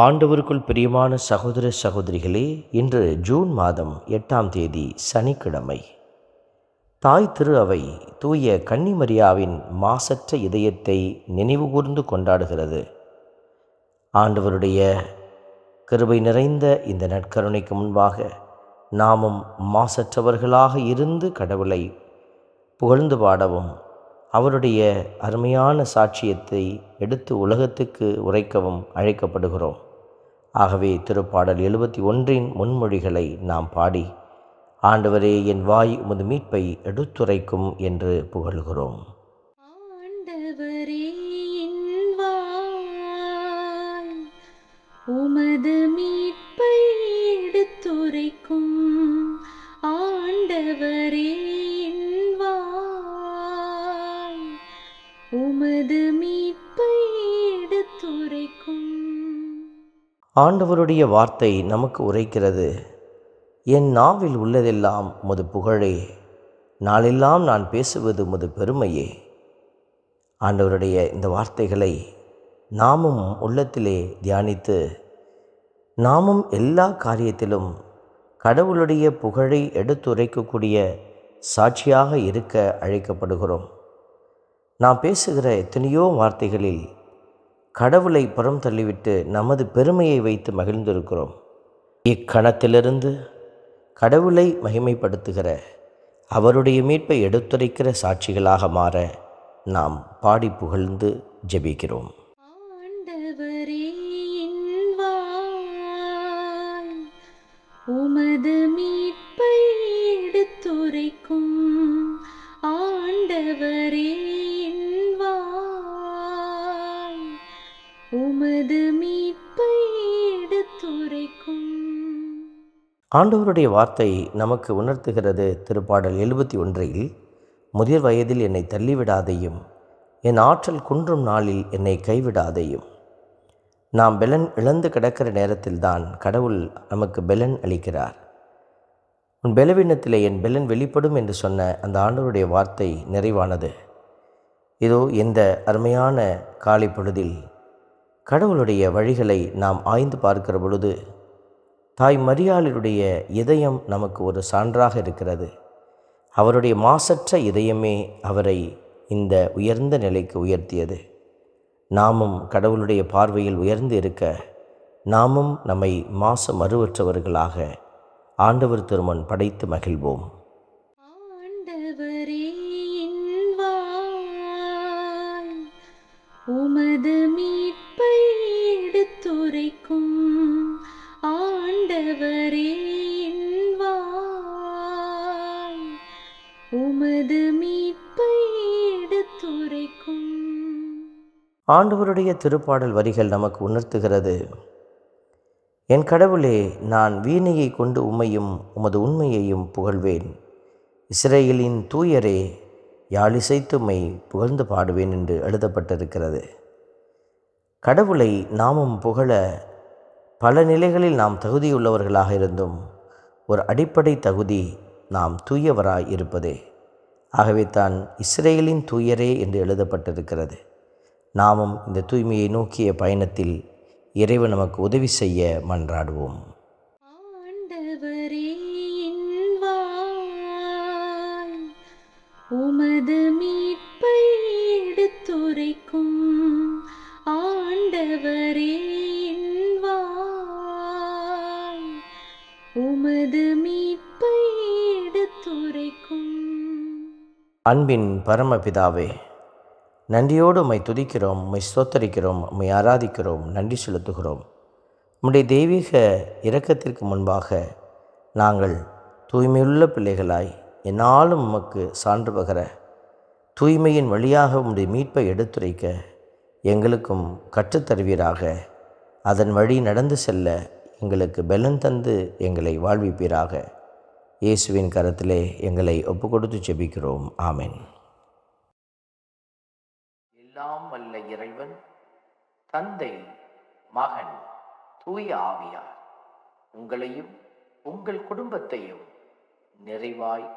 ஆண்டவருக்குள் பிரியமான சகோதர சகோதரிகளே இன்று ஜூன் மாதம் எட்டாம் தேதி சனிக்கிழமை. தாய் திரு அவை தூய கன்னிமரியாவின் மாசற்ற இதயத்தை நினைவுகூர்ந்து கொண்டாடுகிறது. ஆண்டவருடைய கிருபை நிறைந்த இந்த நற்கருணைக்கு முன்பாக நாமும் மாசற்றவர்களாக இருந்து கடவுளை புகழ்ந்து பாடவும் அவருடைய அருமையான சாட்சியத்தை எடுத்து உலகத்துக்கு உரைக்கவும் அழைக்கப்படுகிறோம். ஆகவே திருப்பாடல் எழுபத்தி ஒன்றின் முன்மொழிகளை நாம் பாடி ஆண்டவரே என் வாய் உமது மீட்பை எடுத்துரைக்கும் என்று புகழ்கிறோம். உமது மீட்பை எடுத்துரைக்கும். ஆண்டவரே உமது மீட்பை எடுத்துரைக்கும். ஆண்டவருடைய வார்த்தை நமக்கு உரைக்கிறது. என் நாவில் உள்ளதெல்லாம் முது புகழே. நாளெல்லாம் நான் பேசுவது முது பெருமையே. ஆண்டவருடைய இந்த வார்த்தைகளை நாமும் உள்ளத்திலே தியானித்து நாமும் எல்லா காரியத்திலும் கடவுளுடைய புகழை எடுத்துரைக்கக்கூடிய சாட்சியாக இருக்க அழைக்கப்படுகிறோம். நாம் பேசுகிற எத்தனையோ வார்த்தைகளில் கடவுளை புறம் தள்ளிவிட்டு நமது பெருமையை வைத்து மகிழ்ந்திருக்கிறோம். இக்கணத்திலிருந்து கடவுளை மகிமைப்படுத்துகிற அவருடைய மீட்பை எடுத்துரைக்கிற சாட்சிகளாக மாற நாம் பாடி புகழ்ந்து ஜெபிக்கிறோம். உமது மீ உமது மீட்பை எடுத்துரைக்கும். ஆண்டவருடைய வார்த்தை நமக்கு உணர்த்துகிறது திருப்பாடல் எழுபத்தி ஒன்றில் முதிர் வயதில் என்னை தள்ளிவிடாதையும் என் ஆற்றல் குன்றும் நாளில் என்னை கைவிடாதையும். நாம் பெலன் இழந்து கிடக்கிற நேரத்தில்தான் கடவுள் நமக்கு பெலன் அளிக்கிறார். உன் பலவீனத்திலே என் பெலன் வெளிப்படும் என்று சொன்ன அந்த ஆண்டவருடைய வார்த்தை நிறைவானது. இதோ இந்த அருமையான காலை பொழுதில் கடவுளுடைய வழிகளை நாம் ஆய்ந்து பார்க்கிற பொழுது தாய் மரியாளருடைய இதயம் நமக்கு ஒரு சான்றாக இருக்கிறது. அவருடைய மாசற்ற இதயமே அவரை இந்த உயர்ந்த நிலைக்கு உயர்த்தியது. நாமும் கடவுளுடைய பார்வையில் உயர்ந்து இருக்க நாமும் நம்மை மாச மறுவற்றவர்களாக ஆண்டவர் திருமன் படைத்து மகிழ்வோம். ஆண்டவருடைய திருப்பாடல் வரிகள் நமக்கு உணர்த்துகிறது. என் கடவுளே நான் வீணையை கொண்டு உம்மையும் உமது உண்மையையும் புகழ்வேன். இஸ்ரேலின் தூயரே யாழிசைத்துமை புகழ்ந்து பாடுவேன் என்று எழுதப்பட்டிருக்கிறது. கடவுளை நாமும் புகழ பல நிலைகளில் நாம் தகுதியுள்ளவர்களாக இருந்தும் ஒரு அடிப்படை தகுதி நாம் தூயவராய் இருப்பதே. ஆகவே தான் இஸ்ரேலின் தூயரே என்று எழுதப்பட்டிருக்கிறது. நாமும் இந்த தூய்மையை நோக்கிய பயணத்தில் இறைவன் நமக்கு உதவி செய்ய மன்றாடுவோம். உமது மீட்பை எடுத்துரைக்கும். ஆண்டவரே உமது மீட்பை எடுத்துரைக்கும். அன்பின் பரமபிதாவே நன்றியோடு உம்மை துதிக்கிறோம் உம்மை ஸ்தோத்தரிக்கிறோம் உம்மை ஆராதிக்கிறோம் நன்றி செலுத்துகிறோம். உம்முடைய தெய்வீக இரக்கத்திற்கு முன்பாக நாங்கள் தூய்மையுள்ள பிள்ளைகளாய் என்னாலும் உமக்கு சான்று பகர தூய்மையின் வழியாக உம்முடைய மீட்பை எடுத்துரைக்க எங்களுக்கும் கற்றுத்தருவீராக. அதன் வழி நடந்து செல்ல எங்களுக்கு பலன் தந்து எங்களை வாழ்விப்பீராக. இயேசுவின் கரத்திலே எங்களை ஒப்பு கொடுத்து ஜெபிக்கிறோம். ஆமேன். எல்லாம் வல்ல இறைவன் தந்தை மகன் தூய ஆவியார். உங்களையும் உங்கள் குடும்பத்தையும் நிறைவாய்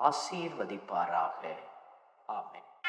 ஆசீர்வதிப்பாராக. ஆமேன்.